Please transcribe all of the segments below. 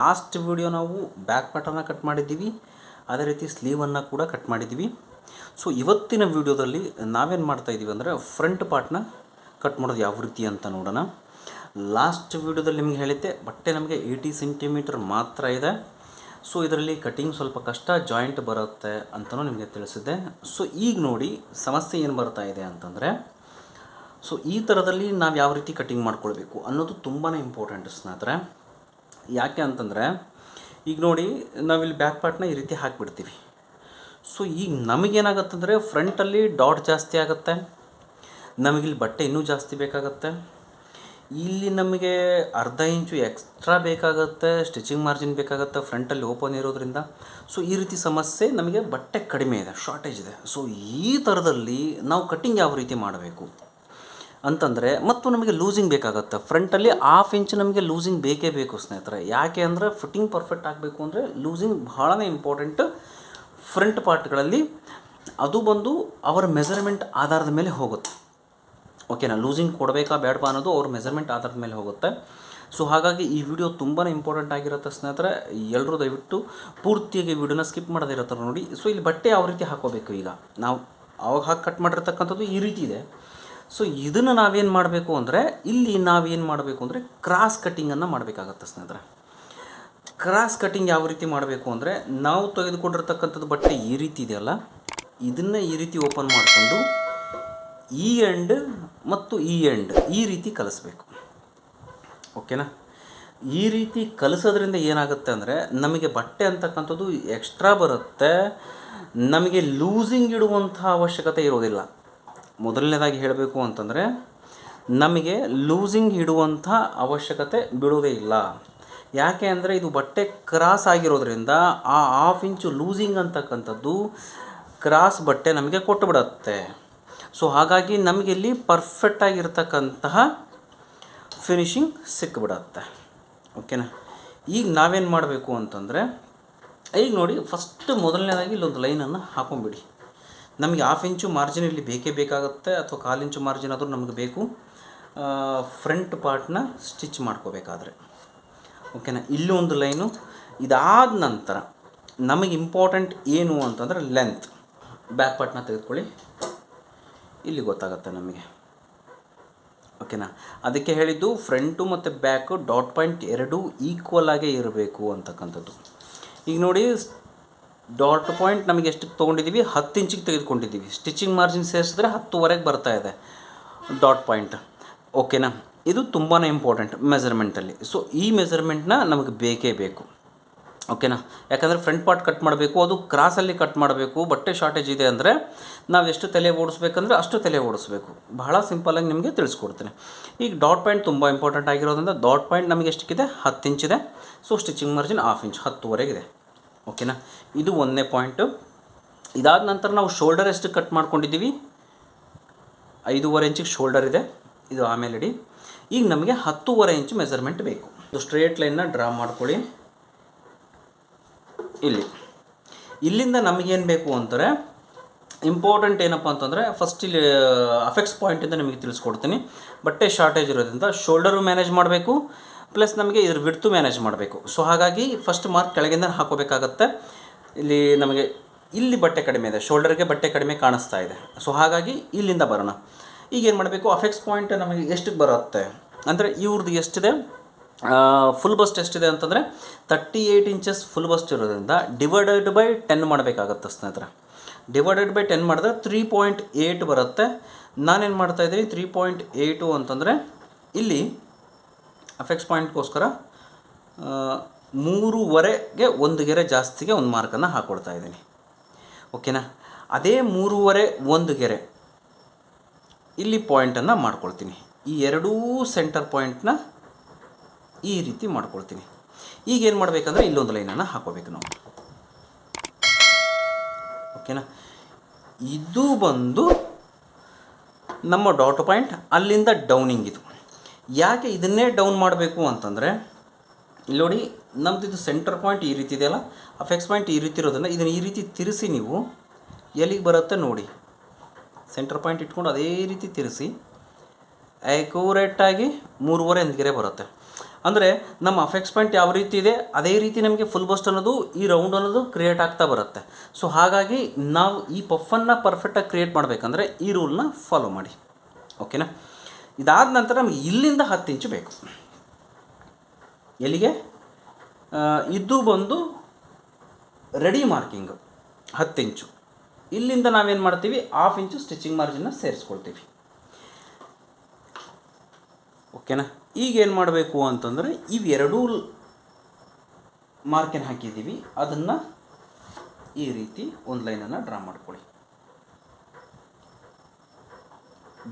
Last video ನಾವು back ಪಾರ್ಟನ್ನು cut ಮಾಡಿದ್ದೀವಿ. ಅದೇ ರೀತಿ ಸ್ಲೀವನ್ನು ಕೂಡ ಕಟ್ ಮಾಡಿದ್ದೀವಿ. ಸೊ ಇವತ್ತಿನ ವಿಡಿಯೋದಲ್ಲಿ ನಾವೇನು ಮಾಡ್ತಾ ಇದ್ದೀವಿ ಅಂದರೆ ಫ್ರಂಟ್ ಪಾರ್ಟ್ನ ಕಟ್ ಮಾಡೋದು ಯಾವ ರೀತಿ ಅಂತ ನೋಡೋಣ. ಲಾಸ್ಟ್ ವಿಡಿಯೋದಲ್ಲಿ ನಿಮಗೆ ಹೇಳಿದ್ದೆ, ಬಟ್ಟೆ ನಮಗೆ ಏಯ್ಟಿ ಸೆಂಟಿಮೀಟರ್ ಮಾತ್ರ ಇದೆ. ಸೊ ಇದರಲ್ಲಿ ಕಟಿಂಗ್ ಸ್ವಲ್ಪ ಕಷ್ಟ ಜಾಯಿಂಟ್ ಬರುತ್ತೆ ಅಂತಲೂ ನಿಮಗೆ ತಿಳಿಸಿದ್ದೆ. ಸೊ ಈಗ ನೋಡಿ ಸಮಸ್ಯೆ ಏನು ಬರ್ತಾ ಇದೆ ಅಂತಂದರೆ ಸೊ ಈ ಥರದಲ್ಲಿ ನಾವು ಯಾವ ರೀತಿ ಕಟಿಂಗ್ ಮಾಡ್ಕೊಳ್ಬೇಕು ಅನ್ನೋದು ತುಂಬಾ ಇಂಪಾರ್ಟೆಂಟ್ ಸ್ನೇಹಿತರೆ. ಯಾಕೆ ಅಂತಂದರೆ, ಈಗ ನೋಡಿ, ನಾವಿಲ್ಲಿ ಬ್ಯಾಕ್ ಪಾರ್ಟ್ನ ಈ ರೀತಿ ಹಾಕಿಬಿಡ್ತೀವಿ. ಸೊ ಈಗ ನಮಗೇನಾಗತ್ತಂದರೆ ಫ್ರಂಟಲ್ಲಿ ಡಾಟ್ ಜಾಸ್ತಿ ಆಗುತ್ತೆ. ನಮಗಿಲ್ಲಿ ಬಟ್ಟೆ ಇನ್ನೂ ಜಾಸ್ತಿ ಬೇಕಾಗತ್ತೆ. ಇಲ್ಲಿ ನಮಗೆ ಅರ್ಧ ಇಂಚು ಎಕ್ಸ್ಟ್ರಾ ಬೇಕಾಗುತ್ತೆ ಸ್ಟಿಚಿಂಗ್ ಮಾರ್ಜಿನ್ ಬೇಕಾಗುತ್ತೆ ಫ್ರಂಟಲ್ಲಿ ಓಪನ್ ಇರೋದ್ರಿಂದ. ಸೊ ಈ ರೀತಿ ಸಮಸ್ಯೆ ನಮಗೆ ಬಟ್ಟೆ ಕಡಿಮೆ ಇದೆ ಶಾರ್ಟೇಜ್ ಇದೆ. ಸೊ ಈ ಥರದಲ್ಲಿ ನಾವು ಕಟ್ಟಿಂಗ್ ಯಾವ ರೀತಿ ಮಾಡಬೇಕು? ಅಂತಂದರೆ, ಮತ್ತು ನಮಗೆ ಲೂಸಿಂಗ್ ಬೇಕಾಗುತ್ತೆ. ಫ್ರಂಟಲ್ಲಿ ಹಾಫ್ ಇಂಚ್ ನಮಗೆ ಲೂಸಿಂಗ್ ಬೇಕೇ ಬೇಕು ಸ್ನೇಹಿತರೆ. ಯಾಕೆ ಅಂದರೆ ಫಿಟ್ಟಿಂಗ್ ಪರ್ಫೆಕ್ಟ್ ಆಗಬೇಕು ಅಂದರೆ ಲೂಸಿಂಗ್ ಭಾಳನೇ ಇಂಪಾರ್ಟೆಂಟ್ ಫ್ರಂಟ್ ಪಾರ್ಟ್ಗಳಲ್ಲಿ ಅದು ಬಂದು ಅವರ ಮೆಜರ್ಮೆಂಟ್ ಆಧಾರದ ಮೇಲೆ ಹೋಗುತ್ತೆ. ಓಕೆನಾ ಲೂಸಿಂಗ್ ಕೊಡಬೇಕಾ ಬೇಡವಾ ಅನ್ನೋದು ಅವ್ರ ಮೆಜರ್ಮೆಂಟ್ ಆಧಾರದ ಮೇಲೆ ಹೋಗುತ್ತೆ. ಸೊ ಹಾಗಾಗಿ ಈ ವಿಡಿಯೋ ತುಂಬಾ ಇಂಪಾರ್ಟೆಂಟ್ ಆಗಿರುತ್ತೆ ಸ್ನೇಹಿತರೆ. ಎಲ್ಲರೂ ದಯವಿಟ್ಟು ಪೂರ್ತಿಯಾಗಿ ವಿಡಿಯೋನ ಸ್ಕಿಪ್ ಮಾಡೋದಿರುತ್ತೆ ನೋಡಿ. ಸೊ ಇಲ್ಲಿ ಬಟ್ಟೆ ಯಾವ ರೀತಿ ಹಾಕೋಬೇಕು ಈಗ? ನಾವು ಅವಾಗ ಹಾಕಿ ಕಟ್ ಮಾಡಿರ್ತಕ್ಕಂಥದ್ದು ಈ ರೀತಿ ಇದೆ. ಸೊ ಇದನ್ನು ನಾವೇನು ಮಾಡಬೇಕು ಅಂದರೆ, ಇಲ್ಲಿ ನಾವೇನು ಮಾಡಬೇಕು ಅಂದರೆ ಕ್ರಾಸ್ ಕಟ್ಟಿಂಗನ್ನು ಮಾಡಬೇಕಾಗತ್ತೆ ಸ್ನೇಹಿತರೆ. ಕ್ರಾಸ್ ಕಟ್ಟಿಂಗ್ ಯಾವ ರೀತಿ ಮಾಡಬೇಕು ಅಂದರೆ, ನಾವು ತೆಗೆದುಕೊಂಡಿರ್ತಕ್ಕಂಥದ್ದು ಬಟ್ಟೆ ಈ ರೀತಿ ಇದೆಯಲ್ಲ ಇದನ್ನು ಈ ರೀತಿ ಓಪನ್ ಮಾಡಿಕೊಂಡು, ಈ ಎಂಡ್ ಮತ್ತು ಈ ಎಂಡ್ ಈ ರೀತಿ ಕಲಿಸ್ಬೇಕು. ಓಕೆನಾ ಈ ರೀತಿ ಕಲಿಸೋದ್ರಿಂದ ಏನಾಗುತ್ತೆ ಅಂದರೆ, ನಮಗೆ ಬಟ್ಟೆ ಅಂತಕ್ಕಂಥದ್ದು ಎಕ್ಸ್ಟ್ರಾ ಬರುತ್ತೆ. ನಮಗೆ ಲೂಸಿಂಗ್ ಇಡುವಂಥ ಅವಶ್ಯಕತೆ ಇರೋದಿಲ್ಲ. ಮೊದಲನೇದಾಗಿ ಹೇಳಬೇಕು ಅಂತಂದರೆ, ನಮಗೆ ಲೂಸಿಂಗ್ ಇಡುವಂಥ ಅವಶ್ಯಕತೆ ಬೀಳೋದೇ ಇಲ್ಲ. ಯಾಕೆ ಅಂದರೆ ಇದು ಬಟ್ಟೆ ಕ್ರಾಸ್ ಆಗಿರೋದ್ರಿಂದ ಆ ಹಾಫ್ ಇಂಚು ಲೂಸಿಂಗ್ ಅಂತಕ್ಕಂಥದ್ದು ಕ್ರಾಸ್ ಬಟ್ಟೆ ನಮಗೆ ಕೊಟ್ಟು ಬಿಡುತ್ತೆ. ಸೊ ಹಾಗಾಗಿ ನಮಗೆ ಇಲ್ಲಿ ಪರ್ಫೆಕ್ಟಾಗಿರ್ತಕ್ಕಂತಹ ಫಿನಿಶಿಂಗ್ ಸಿಕ್ಕಿಬಿಡತ್ತೆ ಓಕೆನಾ ಈಗ ನಾವೇನು ಮಾಡಬೇಕು ಅಂತಂದರೆ, ಈಗ ನೋಡಿ ಫಸ್ಟ್ ಮೊದಲನೇದಾಗಿ ಇಲ್ಲೊಂದು ಲೈನನ್ನು ಹಾಕೊಂಬಿಡಿ ನಮಗೆ ಹಾಫ್ ಇಂಚು ಮಾರ್ಜಿನ್ ಇಲ್ಲಿ ಬೇಕೇ ಬೇಕಾಗುತ್ತೆ ಅಥವಾ ಕಾಲು ಇಂಚು ಮಾರ್ಜಿನ್ ಆದರೂ ನಮಗೆ ಬೇಕು. ಫ್ರಂಟ್ ಪಾರ್ಟ್ನ ಸ್ಟಿಚ್ ಮಾಡ್ಕೋಬೇಕಾದ್ರೆ. ಓಕೆನಾ ಇಲ್ಲೂ ಒಂದು ಲೈನು ಇದಾದ ನಂತರ ನಮಗೆ ಇಂಪಾರ್ಟೆಂಟ್ ಏನು ಅಂತಂದರೆ ಲೆಂತ್ ಬ್ಯಾಕ್ ಪಾರ್ಟ್ನ ತೆಗೆದುಕೊಳ್ಳಿ. ಇಲ್ಲಿ ಗೊತ್ತಾಗುತ್ತೆ ನಮಗೆ. ಓಕೆನಾ ಅದಕ್ಕೆ ಹೇಳಿದ್ದು ಫ್ರಂಟು ಮತ್ತು ಬ್ಯಾಕು ಡಾಟ್ ಪಾಯಿಂಟ್ ಎರಡೂ ಈಕ್ವಲ್ ಆಗೇ ಇರಬೇಕು ಅಂತಕ್ಕಂಥದ್ದು. ಈಗ ನೋಡಿ ಡಾಟ್ ಪಾಯಿಂಟ್ ನಮಗೆ ಎಷ್ಟು ತೊಗೊಂಡಿದ್ದೀವಿ ಹತ್ತು ಇಂಚಿಗೆ ತೆಗೆದುಕೊಂಡಿದ್ದೀವಿ ಸ್ಟಿಚಿಂಗ್ ಮಾರ್ಜಿನ್ ಸೇರಿಸಿದ್ರೆ ಹತ್ತುವರೆಗೆ ಬರ್ತಾ ಇದೆ ಡಾಟ್ ಪಾಯಿಂಟ್ ಓಕೆನಾ ಇದು ತುಂಬಾ ಇಂಪಾರ್ಟೆಂಟ್ ಮೆಜರ್ಮೆಂಟಲ್ಲಿ ಸೊ ಈ ಮೆಜರ್ಮೆಂಟ್ನ ನಮಗೆ ಬೇಕೇ ಬೇಕು. ಓಕೆನಾ ಯಾಕಂದರೆ ಫ್ರಂಟ್ ಪಾರ್ಟ್ ಕಟ್ ಮಾಡಬೇಕು, ಅದು ಕ್ರಾಸಲ್ಲಿ ಕಟ್ ಮಾಡಬೇಕು, ಬಟ್ಟೆ ಶಾರ್ಟೇಜ್ ಇದೆ ಅಂದರೆ ನಾವು ಎಷ್ಟು ತಲೆ ಓಡಿಸ್ಬೇಕಂದ್ರೆ ಅಷ್ಟು ತಲೆ ಓಡಿಸ್ಬೇಕು. ಬಹಳ ಸಿಂಪಲಾಗಿ ನಿಮಗೆ ತಿಳಿಸ್ಕೊಡ್ತೇನೆ. ಈಗ ಡಾಟ್ ಪಾಯಿಂಟ್ ತುಂಬ ಇಂಪಾರ್ಟೆಂಟ್ ಆಗಿರೋದ್ರಿಂದ ಡಾಟ್ ಪಾಯಿಂಟ್ ನಮಗೆ ಎಷ್ಟಕ್ಕಿದೆ? ಹತ್ತು ಇಂಚಿದೆ. So stitching margin half inch ಹತ್ತುವರೆಗಿದೆ. ಓಕೆನಾ? ಇದು ಒಂದನೇ ಪಾಯಿಂಟು ಇದಾದ ನಂತರ ನಾವು ಶೋಲ್ಡರ್ ಎಷ್ಟು ಕಟ್ ಮಾಡ್ಕೊಂಡಿದ್ದೀವಿ. ಐದೂವರೆ ಇಂಚಿಗೆ ಶೋಲ್ಡರ್ ಇದೆ. ಇದು ಆಮೇಲೆ ಇಡಿ. ಈಗ ನಮಗೆ ಹತ್ತೂವರೆ ಇಂಚು ಮೆಸರ್ಮೆಂಟ್ ಬೇಕು. ಇದು ಸ್ಟ್ರೇಟ್ ಲೈನ್ನ ಡ್ರಾ ಮಾಡ್ಕೊಳ್ಳಿ. ಇಲ್ಲಿ. ಇಲ್ಲಿಂದ ನಮಗೇನು ಬೇಕು ಅಂತಾರೆ ಇಂಪಾರ್ಟೆಂಟ್ ಏನಪ್ಪ ಅಂತಂದರೆ ಫಸ್ಟ್ ಇಲ್ಲಿ ಅಫೆಕ್ಟ್ಸ್ ಪಾಯಿಂಟಿಂದ ನಿಮಗೆ ತಿಳಿಸ್ಕೊಡ್ತೀನಿ. ಬಟ್ಟೆ ಶಾರ್ಟೇಜ್ ಇರೋದ್ರಿಂದ ಶೋಲ್ಡರು ಮ್ಯಾನೇಜ್ ಮಾಡಬೇಕು. ಪ್ಲಸ್ ನಮಗೆ ಇದ್ರ ವಿಡ್ತು ಮ್ಯಾನೇಜ್ ಮಾಡಬೇಕು. ಸೊ ಹಾಗಾಗಿ ಫಸ್ಟ್ ಮಾರ್ಕ್ ಕೆಳಗಿಂದ ಹಾಕೋಬೇಕಾಗತ್ತೆ. ಇಲ್ಲಿ ನಮಗೆ ಇಲ್ಲಿ ಬಟ್ಟೆ ಕಡಿಮೆ ಇದೆ ಶೋಲ್ಡರ್ಗೆ ಬಟ್ಟೆ ಕಡಿಮೆ ಕಾಣಿಸ್ತಾ ಇದೆ. ಸೊ ಹಾಗಾಗಿ ಇಲ್ಲಿಂದ ಬರೋಣ. ಈಗ ಏನು ಮಾಡಬೇಕು ಅಫೆಕ್ಸ್ ಪಾಯಿಂಟ್ ನಮಗೆ ಎಷ್ಟಕ್ಕೆ ಬರುತ್ತೆ? ಅಂದರೆ ಇವ್ರದ್ದು ಎಷ್ಟಿದೆ? ಫುಲ್ ಬಸ್ಟ್ ಎಷ್ಟಿದೆ ಅಂತಂದರೆ thirty eight inches full bust ಇರೋದ್ರಿಂದ ಡಿವೈಡೆಡ್ ಬೈ ಟೆನ್ ಮಾಡಬೇಕಾಗತ್ತೆ ಸ್ನೇಹಿತರೆ. ಡಿವೈಡೆಡ್ ಬೈ ಟೆನ್ ಮಾಡಿದ್ರೆ ತ್ರೀ ಪಾಯಿಂಟ್ ಏಯ್ಟ್ ಬರುತ್ತೆ. ನಾನೇನು ಮಾಡ್ತಾಯಿದ್ದೀನಿ ತ್ರೀ ಪಾಯಿಂಟ್ ಏಯ್ಟು ಅಂತಂದರೆ ಇಲ್ಲಿ ಅಫೆಕ್ಸ್ ಪಾಯಿಂಟ್ಗೋಸ್ಕರ ಮೂರುವರೆಗೆ ಒಂದು ಗೆರೆ ಜಾಸ್ತಿಗೆ ಒಂದು ಮಾರ್ಕನ್ನು ಹಾಕ್ಕೊಡ್ತಾ ಇದ್ದೀನಿ. ಓಕೆನಾ? ಅದೇ ಮೂರುವರೆ, ಒಂದು ಗೆರೆ ಇಲ್ಲಿ ಪಾಯಿಂಟನ್ನು ಮಾಡ್ಕೊಳ್ತೀನಿ. ಈ ಎರಡೂ ಸೆಂಟರ್ ಪಾಯಿಂಟ್ನ ಈ ರೀತಿ ಮಾಡ್ಕೊಳ್ತೀನಿ. ಈಗ ಏನು ಮಾಡಬೇಕಂದ್ರೆ ಇಲ್ಲೊಂದು ಲೈನನ್ನು ಹಾಕೋಬೇಕು ನಾವು. ಓಕೆನಾ? ಇದು ಬಂದು ನಮ್ಮ ಡಾಟ್ ಪಾಯಿಂಟ್ ಅಲ್ಲಿಂದ ಡೌನಿಂಗ್ ಇದು. ಯಾಕೆ ಇದನ್ನೇ ಡೌನ್ ಮಾಡಬೇಕು ಅಂತಂದರೆ, ಇಲ್ಲಿ ನೋಡಿ ನಮ್ಮದು ಇದು ಸೆಂಟರ್ ಪಾಯಿಂಟ್ ಈ ರೀತಿ ಇದೆಯಲ್ಲ ಅಫೆಕ್ಸ್ ಪಾಯಿಂಟ್ ಈ ರೀತಿ ಇರೋದನ್ನು ಇದನ್ನು ಈ ರೀತಿ ತಿರುಸಿ ನೀವು ಎಲ್ಲಿಗೆ ಬರುತ್ತೆ ನೋಡಿ. ಸೆಂಟರ್ ಪಾಯಿಂಟ್ ಇಟ್ಕೊಂಡು ಅದೇ ರೀತಿ ತಿರುಸಿ ಆ್ಯಕ್ಯೂರೇಟಾಗಿ ಮೂರುವರೆ ಎಂದಿಗೆರೆ ಬರುತ್ತೆ. ಅಂದರೆ ನಮ್ಮ ಅಫೆಕ್ಸ್ ಪಾಯಿಂಟ್ ಯಾವ ರೀತಿ ಇದೆ, ಅದೇ ರೀತಿ ನಮಗೆ ಫುಲ್ ಬಸ್ಟ್ ಅನ್ನೋದು, ಈ ರೌಂಡ್ ಅನ್ನೋದು ಕ್ರಿಯೇಟ್ ಆಗ್ತಾ ಬರುತ್ತೆ. ಸೊ ಹಾಗಾಗಿ ನಾವು ಈ ಪಫನ್ನು ಪರ್ಫೆಕ್ಟಾಗಿ ಕ್ರಿಯೇಟ್ ಮಾಡಬೇಕಂದ್ರೆ ಈ ರೂಲ್ನ ಫಾಲೋ ಮಾಡಿ. ಓಕೆನಾ ಇದಾದ ನಂತರ ನಮಗೆ ಇಲ್ಲಿಂದ ಹತ್ತು ಇಂಚು ಬೇಕು. ಎಲ್ಲಿಗೆ? ಇದು ಬಂದು ರೆಡಿ ಮಾರ್ಕಿಂಗು ಹತ್ತು ಇಂಚು. ಇಲ್ಲಿಂದ ನಾವೇನು ಮಾಡ್ತೀವಿ? ಹಾಫ್ ಇಂಚು ಸ್ಟಿಚಿಂಗ್ ಮಾರ್ಜಿನ್ನ ಸೇರಿಸ್ಕೊಳ್ತೀವಿ. ಓಕೆನಾ ಈಗ ಏನು ಮಾಡಬೇಕು ಅಂತಂದರೆ ಇವೆರಡೂ ಮಾರ್ಕನ್ನು ಹಾಕಿದ್ದೀವಿ? ಅದನ್ನು ಈ ರೀತಿ ಒಂದು ಲೈನನ್ನು ಡ್ರಾ ಮಾಡ್ಕೊಳ್ಳಿ.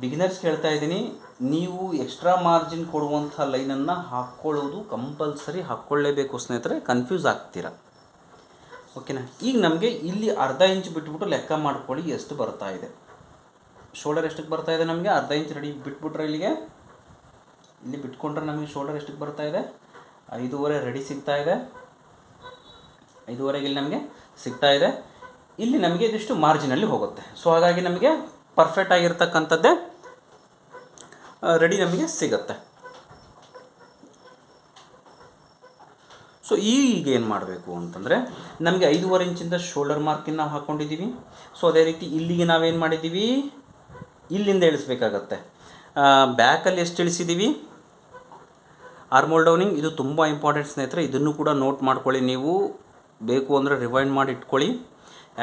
ಬಿಗಿನರ್ಸ್ ಹೇಳ್ತಾ ಇದ್ದೀನಿ. ನೀವು ಎಕ್ಸ್ಟ್ರಾ ಮಾರ್ಜಿನ್ ಕೊಡುವಂಥ ಲೈನನ್ನು ಹಾಕ್ಕೊಳ್ಳೋದು ಕಂಪಲ್ಸರಿ ಹಾಕ್ಕೊಳ್ಳೇಬೇಕು ಸ್ನೇಹಿತರೆ ಕನ್ಫ್ಯೂಸ್ ಆಗ್ತೀರಾ? ಓಕೆನಾ ಈಗ ನಮಗೆ ಇಲ್ಲಿ ಅರ್ಧ ಇಂಚ್ ಬಿಟ್ಬಿಟ್ಟು ಲೆಕ್ಕ ಮಾಡ್ಕೊಳ್ಳಿ, ಎಷ್ಟು ಬರ್ತಾ ಇದೆ. ಶೋಲ್ಡರ್ ಎಷ್ಟಕ್ಕೆ ಬರ್ತಾ ಇದೆ ನಮಗೆ? ಅರ್ಧ ಇಂಚ್ ರೆಡಿ ಬಿಟ್ಬಿಟ್ರೆ ಇಲ್ಲಿಗೆ? ಇಲ್ಲಿ ಬಿಟ್ಕೊಂಡ್ರೆ ನಮಗೆ ಶೋಲ್ಡರ್ ಎಷ್ಟಕ್ಕೆ ಬರ್ತಾ ಇದೆ? ಐದೂವರೆ ರೆಡಿ ಸಿಗ್ತಾ ಇದೆ. ಐದೂವರೆಗೆ ಇಲ್ಲಿ ನಮಗೆ ಸಿಗ್ತಾ ಇದೆ. ಇಲ್ಲಿ ನಮಗೆ ಇದಿಷ್ಟು ಮಾರ್ಜಿನಲ್ಲಿ ಹೋಗುತ್ತೆ. ಸೊ ಹಾಗಾಗಿ ನಮಗೆ ಪರ್ಫೆಕ್ಟ್ ಆಗಿರ್ತಕ್ಕಂಥದ್ದೇ ರೆಡಿ ನಮಗೆ ಸಿಗುತ್ತೆ. ಸೊ ಈಗ ಏನು ಮಾಡಬೇಕು ಅಂತಂದರೆ, ನಮಗೆ ಐದೂವರೆ ಇಂಚಿಂದ ಶೋಲ್ಡರ್ ಮಾರ್ಕಿನ ನಾವು ಹಾಕ್ಕೊಂಡಿದ್ದೀವಿ ಸೊ ಅದೇ ರೀತಿ ಇಲ್ಲಿಗೆ ನಾವೇನು ಮಾಡಿದ್ದೀವಿ ಇಲ್ಲಿಂದ ಇಳಿಸ್ಬೇಕಾಗತ್ತೆ. ಬ್ಯಾಕಲ್ಲಿ ಎಷ್ಟು ಇಳಿಸಿದ್ದೀವಿ ಆರ್ಮೋಲ್ ಡೌನಿಂಗ್ ಇದು ತುಂಬ ಇಂಪಾರ್ಟೆಂಟ್ ಸ್ನೇಹಿತರೆ, ಇದನ್ನು ಕೂಡ ನೋಟ್ ಮಾಡ್ಕೊಳ್ಳಿ ನೀವು. ಬೇಕು ಅಂದರೆ ರಿವೈಂಡ್ ಮಾಡಿ ಇಟ್ಕೊಳ್ಳಿ.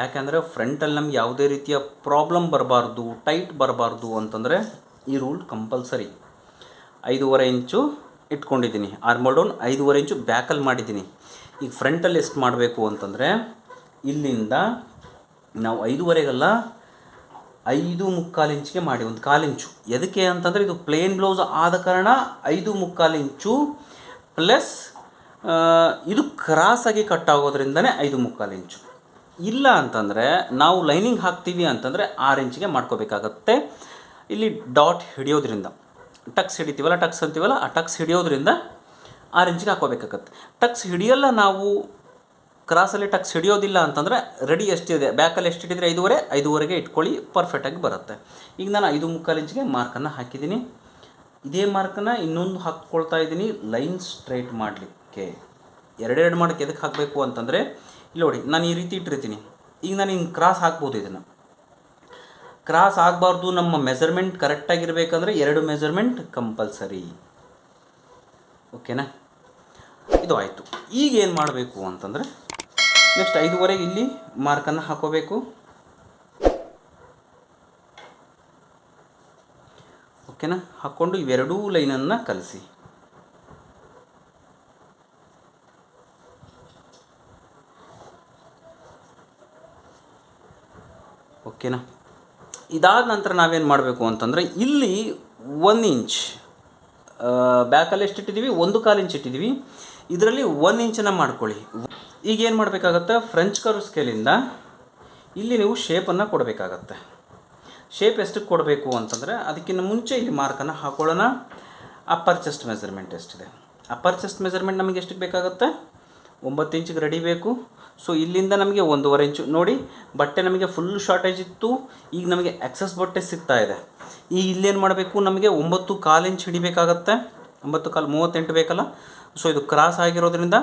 ಯಾಕೆಂದರೆ ಫ್ರಂಟಲ್ಲಿ ನಮ್ಗೆ ಯಾವುದೇ ರೀತಿಯ ಪ್ರಾಬ್ಲಮ್ ಬರಬಾರ್ದು ಟೈಟ್ ಬರಬಾರ್ದು ಅಂತಂದರೆ ಈ ರೂಲ್ ಕಂಪಲ್ಸರಿ ಐದೂವರೆ ಇಂಚು ಇಟ್ಕೊಂಡಿದ್ದೀನಿ. ಆರ್ಮೋಲ್ ಡೌನ್ ಐದೂವರೆ ಇಂಚು ಬ್ಯಾಕಲ್ಲಿ ಮಾಡಿದ್ದೀನಿ. ಈಗ ಫ್ರಂಟಲ್ಲಿ ಎಷ್ಟು ಮಾಡಬೇಕು ಅಂತಂದರೆ, ಇಲ್ಲಿಂದ ನಾವು ಐದೂವರೆಗೆಲ್ಲ ಐದು ಮುಕ್ಕಾಲು ಇಂಚಿಗೆ ಮಾಡಿ, ಒಂದು ಕಾಲು ಇಂಚು. ಎದಕ್ಕೆ ಅಂತಂದರೆ ಇದು ಪ್ಲೇನ್ ಬ್ಲೌಸ್ ಆದ ಕಾರಣ ಐದು ಮುಕ್ಕಾಲು ಇಂಚು ಪ್ಲಸ್ ಇದು ಕ್ರಾಸಾಗಿ ಕಟ್ ಆಗೋದ್ರಿಂದನೇ ಐದು ಮುಕ್ಕಾಲು ಇಂಚು. ಇಲ್ಲ ಅಂತಂದರೆ ನಾವು ಲೈನಿಂಗ್ ಹಾಕ್ತೀವಿ ಅಂತಂದರೆ ಆರು ಇಂಚಿಗೆ ಮಾಡ್ಕೋಬೇಕಾಗತ್ತೆ. ಇಲ್ಲಿ ಡಾಟ್ ಹಿಡಿಯೋದ್ರಿಂದ, ಟಕ್ಸ್ ಹಿಡಿತೀವಲ್ಲ, ಟಕ್ಸ್ ಅಂತೀವಲ್ಲ, ಆ ಟಕ್ಸ್ ಹಿಡಿಯೋದ್ರಿಂದ ಆರೆಂಜ್ಗೆ ಹಾಕೋಬೇಕಾಗತ್ತೆ ಟಕ್ಸ್ ಹಿಡಿಯಲ್ಲ ನಾವು ಕ್ರಾಸಲ್ಲಿ ಟಕ್ಸ್ ಹಿಡಿಯೋದಿಲ್ಲ ಅಂತಂದರೆ ರೆಡಿ ಎಷ್ಟಿದೆ ಬ್ಯಾಕಲ್ಲಿ ಎಷ್ಟು ಹಿಡಿದ್ರೆ ಐದೂವರೆ, ಐದೂವರೆಗೆ ಇಟ್ಕೊಳ್ಳಿ ಪರ್ಫೆಕ್ಟಾಗಿ ಬರುತ್ತೆ. ಈಗ ನಾನು ಐದು ಮುಕ್ಕಾಲು ಇಂಚಿಗೆ ಮಾರ್ಕನ್ನು ಹಾಕಿದ್ದೀನಿ. ಇದೇ ಮಾರ್ಕನ್ನು ಇನ್ನೊಂದು ಹಾಕ್ಕೊಳ್ತಾ ಇದ್ದೀನಿ ಲೈನ್ ಸ್ಟ್ರೈಟ್ ಮಾಡಲಿಕ್ಕೆ. ಎರಡೆರಡು ಮಾಡೋಕ್ಕೆ ಎದಕ್ಕೆ ಹಾಕಬೇಕು ಅಂತಂದರೆ, ಇಲ್ಲಿ ನೋಡಿ, ನಾನು ಈ ರೀತಿ ಇಟ್ಟಿರ್ತೀನಿ. ಈಗ ನಾನು ಹಿಂಗೆ ಕ್ರಾಸ್ ಹಾಕ್ಬೋದು ಇದನ್ನು. ಕ್ರಾಸ್ ಆಗಬಾರ್ದು ನಮ್ಮ ಮೆಜರ್ಮೆಂಟ್ ಕರೆಕ್ಟಾಗಿರ್ಬೇಕಂದ್ರೆ ಎರಡು ಮೆಜರ್ಮೆಂಟ್ ಕಂಪಲ್ಸರಿ. ಓಕೆನಾ? ಇದು ಆಯಿತು. ಈಗ ಏನು ಮಾಡಬೇಕು ಅಂತಂದರೆ ನೆಕ್ಸ್ಟ್ ಐದುವರೆಗೆ ಇಲ್ಲಿ ಮಾರ್ಕನ್ನು ಹಾಕೋಬೇಕು. ಓಕೆನಾ? ಹಾಕ್ಕೊಂಡು ಇವೆರಡೂ ಲೈನನ್ನು ಕಲಿಸಿ. ಓಕೆನಾ? ಇದಾದ ನಂತರ ನಾವೇನು ಮಾಡಬೇಕು ಅಂತಂದರೆ ಇಲ್ಲಿ ಒನ್ ಇಂಚ್ ಬ್ಯಾಕಲ್ಲಿ ಎಷ್ಟು ಇಟ್ಟಿದ್ದೀವಿ ಒಂದು ಕಾಲು ಇಂಚ್ ಇಟ್ಟಿದ್ದೀವಿ ಇದರಲ್ಲಿ ಒಂದು ಇಂಚನ್ನು ಮಾಡ್ಕೊಳ್ಳಿ. ಈಗ ಏನು ಮಾಡಬೇಕಾಗತ್ತೆ? ಫ್ರೆಂಚ್ ಕರ್ವ್ ಸ್ಕೇಲಿಂದ ಇಲ್ಲಿ ನೀವು ಶೇಪನ್ನು ಕೊಡಬೇಕಾಗತ್ತೆ. ಶೇಪ್ ಎಷ್ಟಕ್ಕೆ ಕೊಡಬೇಕು ಅಂತಂದರೆ ಅದಕ್ಕಿಂತ ಮುಂಚೆ ಇಲ್ಲಿ ಮಾರ್ಕನ್ನು ಹಾಕೊಳ್ಳೋಣ. ಅಪ್ಪರ್ ಚೆಸ್ಟ್ ಮೆಜರ್ಮೆಂಟ್ ಎಷ್ಟಿದೆ? ಅಪ್ಪರ್ ಚೆಸ್ಟ್ ಮೆಜರ್ಮೆಂಟ್ ನಮಗೆ ಎಷ್ಟಕ್ಕೆ ಬೇಕಾಗುತ್ತೆ? ಒಂಬತ್ತು ಇಂಚಿಗೆ ರೆಡಿ ಬೇಕು. ಸೊ ಇಲ್ಲಿಂದ ನಮಗೆ ಒಂದೂವರೆ ಇಂಚು ನೋಡಿ, ಬಟ್ಟೆ ನಮಗೆ ಫುಲ್ ಶಾರ್ಟೇಜ್ ಇತ್ತು. ಈಗ ನಮಗೆ ಎಕ್ಸಸ್ ಬಟ್ಟೆ ಸಿಗ್ತಾ ಇದೆ. ಈಗ ಇಲ್ಲೇನು ಮಾಡಬೇಕು? ನಮಗೆ ಒಂಬತ್ತು ಕಾಲು ಇಂಚ್ ಹಿಡಿಬೇಕಾಗತ್ತೆ. ಒಂಬತ್ತು ಕಾಲು ಮೂವತ್ತೆಂಟು ಬೇಕಲ್ಲ? ಸೊ ಇದು ಕ್ರಾಸ್ ಆಗಿರೋದ್ರಿಂದ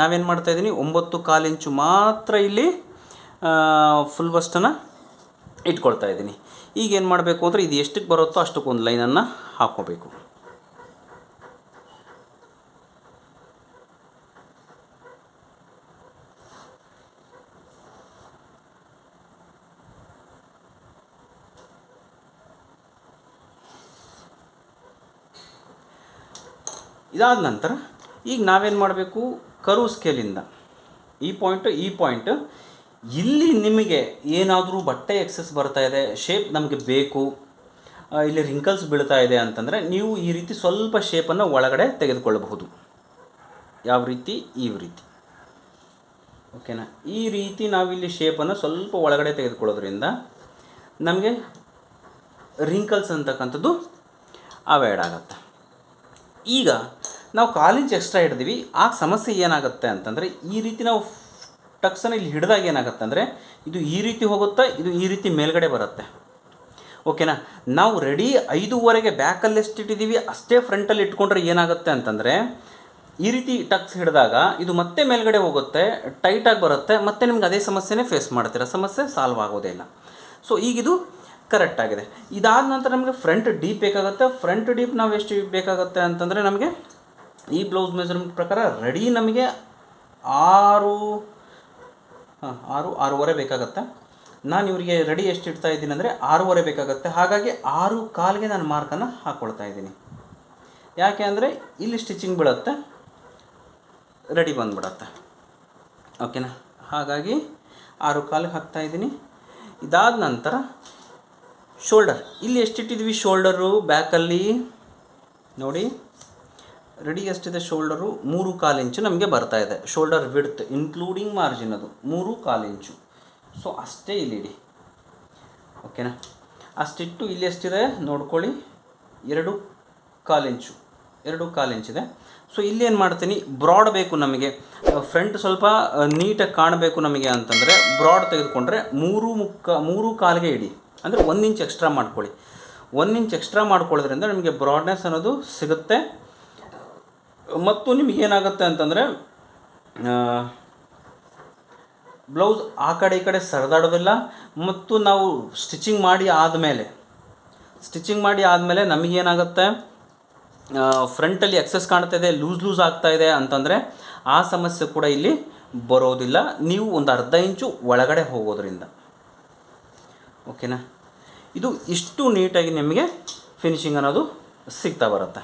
ನಾವೇನು ಮಾಡ್ತಾ ಇದ್ದೀನಿ ಒಂಬತ್ತು ಕಾಲು ಇಂಚು ಮಾತ್ರ ಇಲ್ಲಿ ಫುಲ್ ಬಸ್ಟನ್ನು ಇಟ್ಕೊಳ್ತಾ ಇದ್ದೀನಿ ಈಗ ಏನು ಮಾಡಬೇಕು ಅಂದರೆ, ಇದು ಎಷ್ಟಕ್ಕೆ ಬರುತ್ತೋ ಅಷ್ಟಕ್ಕೊಂದು ಲೈನನ್ನು ಹಾಕ್ಕೋಬೇಕು. ಇದಾದ ನಂತರ ಈಗ ನಾವೇನು ಮಾಡಬೇಕು? ಕರು ಸ್ಕೇಲಿಂದ ಈ ಪಾಯಿಂಟ್ ಈ ಪಾಯಿಂಟ್ ಇಲ್ಲಿ ನಿಮಗೆ ಏನಾದರೂ ಬಟ್ಟೆ ಎಕ್ಸಸ್ ಬರ್ತಾ ಇದೆ ಶೇಪ್ ನಮಗೆ ಬೇಕು ಇಲ್ಲಿ ರಿಂಕಲ್ಸ್ ಬೀಳ್ತಾ ಇದೆ ಅಂತಂದರೆ ನೀವು ಈ ರೀತಿ ಸ್ವಲ್ಪ ಶೇಪನ್ನು ಒಳಗಡೆ ತೆಗೆದುಕೊಳ್ಳಬಹುದು. ಯಾವ ರೀತಿ? ಈ ರೀತಿ. ಓಕೆನಾ ಈ ರೀತಿ ನಾವಿಲ್ಲಿ ಶೇಪನ್ನು ಸ್ವಲ್ಪ ಒಳಗಡೆ ತೆಗೆದುಕೊಳ್ಳೋದ್ರಿಂದ ನಮಗೆ ರಿಂಕಲ್ಸ್ ಅಂತಕ್ಕಂಥದ್ದು ಅವಾಯ್ಡ್ ಆಗುತ್ತೆ. ಈಗ ನಾವು ಕಾಲೇಜ್ ಎಕ್ಸ್ಟ್ರಾ ಹಿಡ್ದೀವಿ, ಆ ಸಮಸ್ಯೆ ಏನಾಗುತ್ತೆ ಅಂತಂದರೆ ಈ ರೀತಿ ನಾವು ಟಕ್ಸನ್ ಇಲ್ಲಿ ಹಿಡಿದಾಗ ಏನಾಗುತ್ತೆ ಅಂದರೆ ಇದು ಈ ರೀತಿ ಹೋಗುತ್ತೆ, ಇದು ಈ ರೀತಿ ಮೇಲ್ಗಡೆ ಬರುತ್ತೆ. ಓಕೆನಾ? ನಾವು ರೆಡಿ ಐದೂವರೆಗೆ ಬ್ಯಾಕಲ್ಲಿ ಎಷ್ಟು ಇಟ್ಟಿದ್ದೀವಿ ಅಷ್ಟೇ ಫ್ರಂಟಲ್ಲಿ ಇಟ್ಕೊಂಡ್ರೆ ಏನಾಗುತ್ತೆ ಅಂತಂದರೆ ಈ ರೀತಿ ಟಕ್ಸ್ ಹಿಡಿದಾಗ ಇದು ಮತ್ತೆ ಮೇಲ್ಗಡೆ ಹೋಗುತ್ತೆ ಟೈಟಾಗಿ ಬರುತ್ತೆ, ಮತ್ತೆ ನಿಮ್ಗೆ ಅದೇ ಸಮಸ್ಯೆನೇ ಫೇಸ್ ಮಾಡ್ತೀರ. ಸಮಸ್ಯೆ ಸಾಲ್ವ್ ಆಗೋದೇ ಇಲ್ಲ. ಸೊ ಈಗಿದು ಕರೆಕ್ಟ್ ಆಗಿದೆ. ಇದಾದ ನಂತರ ನಮಗೆ ಫ್ರಂಟ್ ಡೀಪ್ ಬೇಕಾಗುತ್ತೆ. ಫ್ರಂಟ್ ಡೀಪ್ ನಾವು ಎಷ್ಟು ಬೇಕಾಗುತ್ತೆ ಅಂತಂದರೆ ನಮಗೆ ಈ ಬ್ಲೌಸ್ ಮೆಜರ್ಮೆಂಟ್ ಪ್ರಕಾರ ರೆಡಿ ನಮಗೆ ಆರು, ಹಾಂ, ಆರು, ಆರೂವರೆ ಬೇಕಾಗುತ್ತೆ. ನಾನು ಇವರಿಗೆ ರೆಡಿ ಎಷ್ಟು ಇಡ್ತಾ ಇದ್ದೀನಿ ಅಂದರೆ ಆರೂವರೆ ಬೇಕಾಗುತ್ತೆ. ಹಾಗಾಗಿ ಆರು ಕಾಲಿಗೆ ನಾನು ಮಾರ್ಕನ್ನು ಹಾಕ್ಕೊಳ್ತಾ ಇದ್ದೀನಿ. ಯಾಕೆ ಅಂದರೆ ಇಲ್ಲಿ ಸ್ಟಿಚಿಂಗ್ ಬೀಳುತ್ತೆ. ರೆಡಿ ಬಂದುಬಿಡತ್ತೆ. ಓಕೆನಾ ಹಾಗಾಗಿ ಆರು ಕಾಲಿಗೆ ಹಾಕ್ತಾ ಇದ್ದೀನಿ. ಇದಾದ ನಂತರ ಶೋಲ್ಡರ್ ಇಲ್ಲಿ ಎಷ್ಟಿಟ್ಟಿದ್ವಿ? ಶೋಲ್ಡರು ಬ್ಯಾಕಲ್ಲಿ ನೋಡಿ. ರೆಡಿ ಎಷ್ಟಿದೆ? ಶೋಲ್ಡರು ಮೂರು ಕಾಲು ಇಂಚು ನಮಗೆ ಬರ್ತಾ ಇದೆ. ಶೋಲ್ಡರ್ ವಿಡ್ತ್ ಇನ್ಕ್ಲೂಡಿಂಗ್ ಮಾರ್ಜಿನ್ ಅದು. ಮೂರು ಕಾಲು ಇಂಚು. ಸೊ ಅಷ್ಟೇ ಇಲ್ಲಿ ಇಡಿ. ಓಕೆನಾ ಅಷ್ಟಿಟ್ಟು ಇಲ್ಲಿ ಎಷ್ಟಿದೆ? ನೋಡ್ಕೊಳ್ಳಿ. ಎರಡು ಕಾಲು ಇಂಚು. ಎರಡು ಕಾಲು ಇಂಚಿದೆ ಸೊ ಇಲ್ಲಿ ಏನು ಮಾಡ್ತೀನಿ? ಬ್ರಾಡ್ ಬೇಕು ನಮಗೆ. ಫ್ರಂಟ್ ಸ್ವಲ್ಪ ನೀಟಾಗಿ ಕಾಣಬೇಕು ನಮಗೆ ಅಂತಂದರೆ ಬ್ರಾಡ್ ತೆಗೆದುಕೊಂಡ್ರೆ ಮೂರು ಮುಕ್ಕ, ಮೂರು ಕಾಲಿಗೆ ಇಡಿ. ಅಂದರೆ ಒಂದು ಇಂಚ್ ಎಕ್ಸ್ಟ್ರಾ ಮಾಡ್ಕೊಳ್ಳಿ. ಒಂದು ಇಂಚ್ ಎಕ್ಸ್ಟ್ರಾ ಮಾಡ್ಕೊಳ್ಳೋದ್ರಿಂದ ನಿಮಗೆ ಬ್ರಾಡ್ನೆಸ್ ಅನ್ನೋದು ಸಿಗುತ್ತೆ. ಮತ್ತು ನಿಮಗೆ ಏನಾಗುತ್ತೆ ಅಂತಂದರೆ ಬ್ಲೌಸ್ ಆ ಕಡೆ ಈ ಕಡೆ ಸರಿದಾಡೋದಿಲ್ಲ. ಮತ್ತು ನಾವು ಸ್ಟಿಚಿಂಗ್ ಮಾಡಿ ಆದಮೇಲೆ ಸ್ಟಿಚಿಂಗ್ ಮಾಡಿ ಆದಮೇಲೆ ನಮಗೇನಾಗುತ್ತೆ ಫ್ರಂಟಲ್ಲಿ ಎಕ್ಸಸ್ ಕಾಣ್ತಾ ಇದೆ ಲೂಸ್ ಲೂಸ್ ಆಗ್ತಾ ಇದೆ ಅಂತಂದರೆ ಆ ಸಮಸ್ಯೆ ಕೂಡ ಇಲ್ಲಿ ಬರೋದಿಲ್ಲ. ನೀವು ಒಂದು ಅರ್ಧ ಇಂಚು ಒಳಗಡೆ ಹೋಗೋದ್ರಿಂದ. ಓಕೆನಾ ಇದು ಇಷ್ಟು ನೀಟಾಗಿ ನಿಮಗೆ ಫಿನಿಶಿಂಗ್ ಅನ್ನೋದು ಸಿಗ್ತಾ ಬರುತ್ತೆ.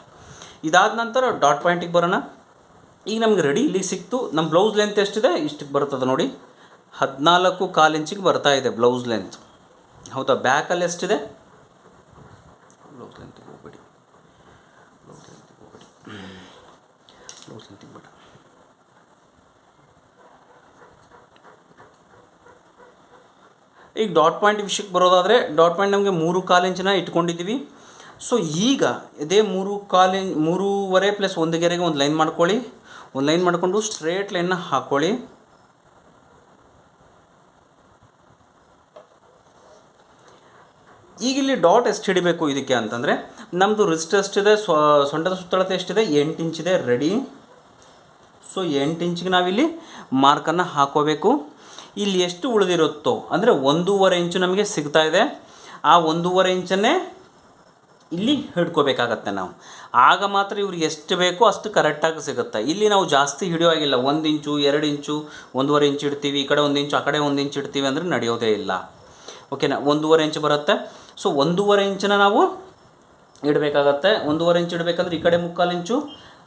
ಇದಾದ ನಂತರ ಡಾಟ್ ಪಾಯಿಂಟಿಗೆ ಬರೋಣ. ಈಗ ನಮ್ಗೆ ರೆಡಿ ಇಲ್ಲಿಗೆ ಸಿಕ್ತು. ನಮ್ಮ ಬ್ಲೌಸ್ ಲೆಂತ್ ಎಷ್ಟಿದೆ? ಇಷ್ಟಕ್ಕೆ ಬರ್ತದೆ ನೋಡಿ. ಹದಿನಾಲ್ಕು ಕಾಲು ಇಂಚಿಗೆ ಬರ್ತಾ ಇದೆ ಬ್ಲೌಸ್ ಲೆಂತ್ ಹೌದಾ? ಬ್ಯಾಕಲ್ಲಿ ಎಷ್ಟಿದೆ? ಬ್ಲೌಸ್ ಲೆಂತಿಗೆ ಹೋಗ್ಬೇಡಿ. ಬ್ಲೌಸ್ ಲೆಂತಿಗೆ ಹೋಗ್ಬೇಡಿ. ಬ್ಲೌಸ್ ಲೆಂತಿಗೆ ಬೇಡ ಈಗ ಡಾಟ್ ಪಾಯಿಂಟ್ ವಿಷಯಕ್ಕೆ ಬರೋದಾದರೆ ಡಾಟ್ ಪಾಯಿಂಟ್ ನಮಗೆ ಮೂರು ಕಾಲು ಇಟ್ಕೊಂಡಿದ್ದೀವಿ. ಸೊ ಈಗ ಇದೇ ಮೂರು ಕಾಲು ಮೂರುವರೆ ಪ್ಲಸ್ ಒಂದು ಗೆರೆಗೆ ಒಂದು ಲೈನ್ ಮಾಡ್ಕೊಳ್ಳಿ. ಒಂದು ಲೈನ್ ಮಾಡಿಕೊಂಡು ಸ್ಟ್ರೇಟ್ ಲೈನ್ನ ಹಾಕ್ಕೊಳ್ಳಿ ಈಗ ಇಲ್ಲಿ ಡಾಟ್ ಎಷ್ಟು ಹಿಡಿಬೇಕು ಇದಕ್ಕೆ ಅಂತಂದರೆ ನಮ್ಮದು ರಿಸ್ಟ್ ಎಷ್ಟಿದೆ ಸ್ವ ಸೊಂಟದ ಸುತ್ತಳತೆ ಎಷ್ಟಿದೆ ಎಂಟು ಇಂಚಿದೆ ರೆಡಿ ಸೊ ಎಂಟು ಇಂಚಿಗೆ ನಾವಿಲ್ಲಿ ಮಾರ್ಕನ್ನು ಹಾಕೋಬೇಕು. ಇಲ್ಲಿ ಎಷ್ಟು ಉಳಿದಿರುತ್ತೋ, ಅಂದರೆ ಒಂದೂವರೆ ಇಂಚು ನಮಗೆ ಸಿಗ್ತಾ ಇದೆ. ಆ ಒಂದೂವರೆ ಇಂಚನ್ನೇ ಇಲ್ಲಿ ಹಿಡ್ಕೋಬೇಕಾಗತ್ತೆ ನಾವು. ಆಗ ಮಾತ್ರ ಇವ್ರಿಗೆ ಎಷ್ಟು ಬೇಕೋ ಅಷ್ಟು ಕರೆಕ್ಟಾಗಿ ಸಿಗುತ್ತೆ. ಇಲ್ಲಿ ನಾವು ಜಾಸ್ತಿ ಹಿಡಿಯೋವಾಗಿಲ್ಲ ಒಂದು ಇಂಚು, ಎರಡು ಇಂಚು, ಒಂದೂವರೆ ಇಂಚು ಇಡ್ತೀವಿ. ಈ ಕಡೆ ಒಂದು ಇಂಚು, ಆ ಕಡೆ ಒಂದು ಇಂಚು ಇಡ್ತೀವಿ ಅಂದರೆ ನಡೆಯೋದೇ ಇಲ್ಲ. ಓಕೆನಾ ಒಂದೂವರೆ ಇಂಚು ಬರುತ್ತೆ. ಸೊ ಒಂದೂವರೆ ಇಂಚನ್ನ ನಾವು ಇಡಬೇಕಾಗತ್ತೆ. ಒಂದೂವರೆ ಇಂಚು ಇಡಬೇಕಂದ್ರೆ ಈ ಕಡೆ ಮುಕ್ಕಾಲು ಇಂಚು,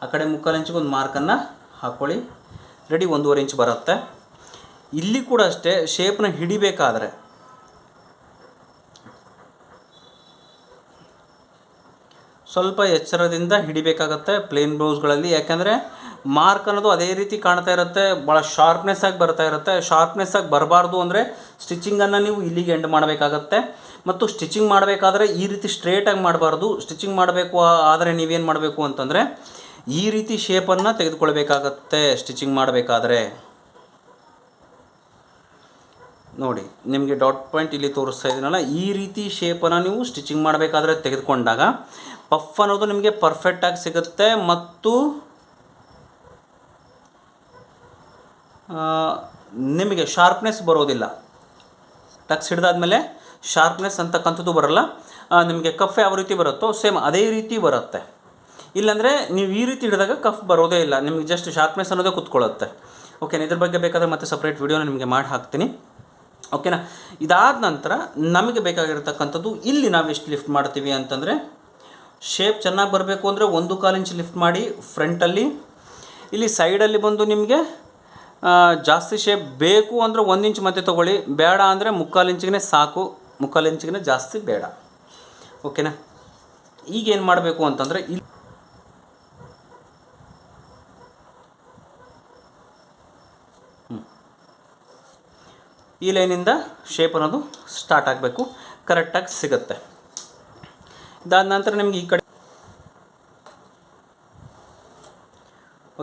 ಆ ಕಡೆ ಮುಕ್ಕಾಲು ಇಂಚಿಗೆ ಒಂದು ಮಾರ್ಕನ್ನು ಹಾಕ್ಕೊಳ್ಳಿ ರೆಡಿ ಒಂದೂವರೆ ಇಂಚು ಬರುತ್ತೆ. ಇಲ್ಲಿ ಕೂಡ ಅಷ್ಟೇ ಶೇಪ್ನ ಹಿಡಿಬೇಕಾದ್ರೆ. ಸ್ವಲ್ಪ ಎಚ್ಚರದಿಂದ ಹಿಡಿಬೇಕಾಗತ್ತೆ ಪ್ಲೇನ್ ಬ್ಲೌಸ್ಗಳಲ್ಲಿ ಯಾಕೆಂದರೆ ಮಾರ್ಕ್ ಅನ್ನೋದು ಅದೇ ರೀತಿ ಕಾಣ್ತಾ ಇರುತ್ತೆ ಭಾಳ ಶಾರ್ಪ್ನೆಸ್ ಆಗಿ ಬರ್ತಾ ಇರುತ್ತೆ. ಶಾರ್ಪ್ನೆಸ್ ಆಗಿ ಬರಬಾರ್ದು ಅಂದರೆ ಸ್ಟಿಚಿಂಗನ್ನು ನೀವು ಇಲ್ಲಿಗೆ ಎಂಡ್ ಮಾಡಬೇಕಾಗತ್ತೆ. ಮತ್ತು ಸ್ಟಿಚಿಂಗ್ ಮಾಡಬೇಕಾದ್ರೆ ಈ ರೀತಿ ಸ್ಟ್ರೇಟಾಗಿ ಮಾಡಬಾರ್ದು. ಸ್ಟಿಚಿಂಗ್ ಮಾಡಬೇಕು ಆದರೆ ನೀವೇನು ಮಾಡಬೇಕು ಅಂತಂದರೆ ಈ ರೀತಿ ಶೇಪನ್ನು ತೆಗೆದುಕೊಳ್ಬೇಕಾಗತ್ತೆ ಸ್ಟಿಚಿಂಗ್ ಮಾಡಬೇಕಾದ್ರೆ. ನೋಡಿ, ನಿಮಗೆ ಡಾಟ್ ಪಾಯಿಂಟ್ ಇಲ್ಲಿ ತೋರಿಸ್ತಾ ಇದ್ದೀನಲ್ಲ ಈ ರೀತಿ ಶೇಪನ್ನು ನೀವು ಸ್ಟಿಚಿಂಗ್ ಮಾಡಬೇಕಾದ್ರೆ ತೆಗೆದುಕೊಂಡಾಗ ಪಫ್ ಅನ್ನೋದು ನಿಮಗೆ ಪರ್ಫೆಕ್ಟಾಗಿ ಸಿಗುತ್ತೆ ಮತ್ತು ನಿಮಗೆ ಶಾರ್ಪ್ನೆಸ್ ಬರೋದಿಲ್ಲ. ಟಕ್ಸ್ ಹಿಡಿದಾದ್ಮೇಲೆ ಶಾರ್ಪ್ನೆಸ್ ಅಂತಕ್ಕಂಥದ್ದು ಬರಲ್ಲ. ನಿಮಗೆ ಕಫ್ ಯಾವ ರೀತಿ ಬರುತ್ತೋ ಸೇಮ್ ಅದೇ ರೀತಿ ಬರುತ್ತೆ. ಇಲ್ಲಾಂದರೆ ನೀವು ಈ ರೀತಿ ಹಿಡಿದಾಗ ಕಫ್ ಬರೋದೇ ಇಲ್ಲ. ನಿಮಗೆ ಜಸ್ಟ್ ಶಾರ್ಪ್ನೆಸ್ ಅನ್ನೋದೇ ಕುತ್ಕೊಳ್ಳುತ್ತೆ. ಓಕೆ ಇದ್ರ ಬಗ್ಗೆ ಬೇಕಾದರೆ ಮತ್ತೆ ಸಪ್ರೇಟ್ ವೀಡಿಯೋನ ನಿಮಗೆ ಮಾಡಿ ಹಾಕ್ತೀನಿ. ಓಕೆನಾ? ಇದಾದ ನಂತರ ನಮಗೆ ಬೇಕಾಗಿರ್ತಕ್ಕಂಥದ್ದು ಇಲ್ಲಿ ನಾವು ಎಷ್ಟು ಲಿಫ್ಟ್ ಮಾಡ್ತೀವಿ ಅಂತಂದರೆ ಶೇಪ್ ಚೆನ್ನಾಗಿ ಬರಬೇಕು ಅಂದರೆ ಒಂದು ಕಾಲು ಇಂಚ್ ಲಿಫ್ಟ್ ಮಾಡಿ ಫ್ರಂಟಲ್ಲಿ ಇಲ್ಲಿ ಸೈಡಲ್ಲಿ ಬಂದು ನಿಮಗೆ ಜಾಸ್ತಿ ಶೇಪ್ ಬೇಕು ಅಂದರೆ ಒಂದು ಇಂಚ್ ಮತ್ತೆ ತೊಗೊಳ್ಳಿ. ಬೇಡ ಅಂದರೆ ಮುಕ್ಕಾಲು ಇಂಚಿಗೆ ಸಾಕು. ಮುಕ್ಕಾಲು ಇಂಚಿಗೆ ಜಾಸ್ತಿ ಬೇಡ. ಓಕೆನಾ? ಈಗೇನು ಮಾಡಬೇಕು ಅಂತಂದರೆ ಇಲ್ಲಿ ಈ ಲೈನಿಂದ ಶೇಪ್ ಅನ್ನೋದು ಸ್ಟಾರ್ಟ್ ಆಗಬೇಕು. ಕರೆಕ್ಟಾಗಿ ಸಿಗುತ್ತೆ. ಇದಾದ ನಂತರ ನಿಮ್ಗೆ ಈ ಕಡೆ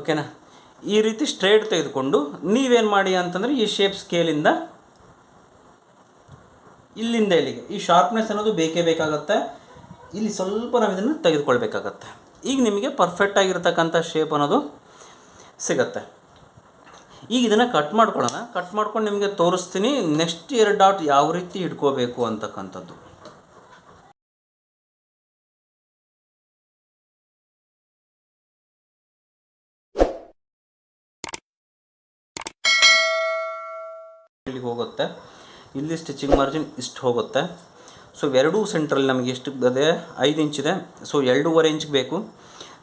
ಓಕೆನಾ? ಈ ರೀತಿ ಸ್ಟ್ರೇಟ್ ತೆಗೆದುಕೊಂಡು ನೀವೇನು ಮಾಡಿ ಅಂತಂದರೆ ಈ ಶೇಪ್ ಸ್ಕೇಲಿಂದ ಇಲ್ಲಿಂದ ಇಲ್ಲಿಗೆ. ಈ ಶಾರ್ಪ್ನೆಸ್ ಅನ್ನೋದು ಬೇಕೇ ಬೇಕಾಗುತ್ತೆ. ಇಲ್ಲಿ ಸ್ವಲ್ಪ ನಾವು ಇದನ್ನು ತೆಗೆದುಕೊಳ್ಬೇಕಾಗತ್ತೆ. ಈಗ ನಿಮಗೆ ಪರ್ಫೆಕ್ಟ್ ಆಗಿರ್ತಕ್ಕಂಥ ಶೇಪ್ ಅನ್ನೋದು ಸಿಗತ್ತೆ. ಈಗ ಇದನ್ನು ಕಟ್ ಮಾಡ್ಕೊಳ್ಳೋಣ. ಕಟ್ ಮಾಡ್ಕೊಂಡು ನಿಮಗೆ ತೋರಿಸ್ತೀನಿ ನೆಕ್ಸ್ಟ್ ಎರಡು ಡಾಟ್ ಯಾವ ರೀತಿ ಹಿಡ್ಕೋಬೇಕು ಅಂತಕ್ಕಂಥದ್ದು. ಇಲ್ಲಿಗೆ ಹೋಗುತ್ತೆ? ಇಲ್ಲಿ ಸ್ಟಿಚಿಂಗ್ ಮಾರ್ಜಿನ್ ಇಷ್ಟು ಹೋಗುತ್ತೆ. ಸೊ ಎರಡೂ ಸೆಂಟ್ರಲ್ಲಿ ನಮಗೆ ಎಷ್ಟು ಇದೆ? ಐದು ಇಂಚಿದೆ ಸೊ ಎರಡೂವರೆ ಇಂಚ್ಗೆ ಬೇಕು.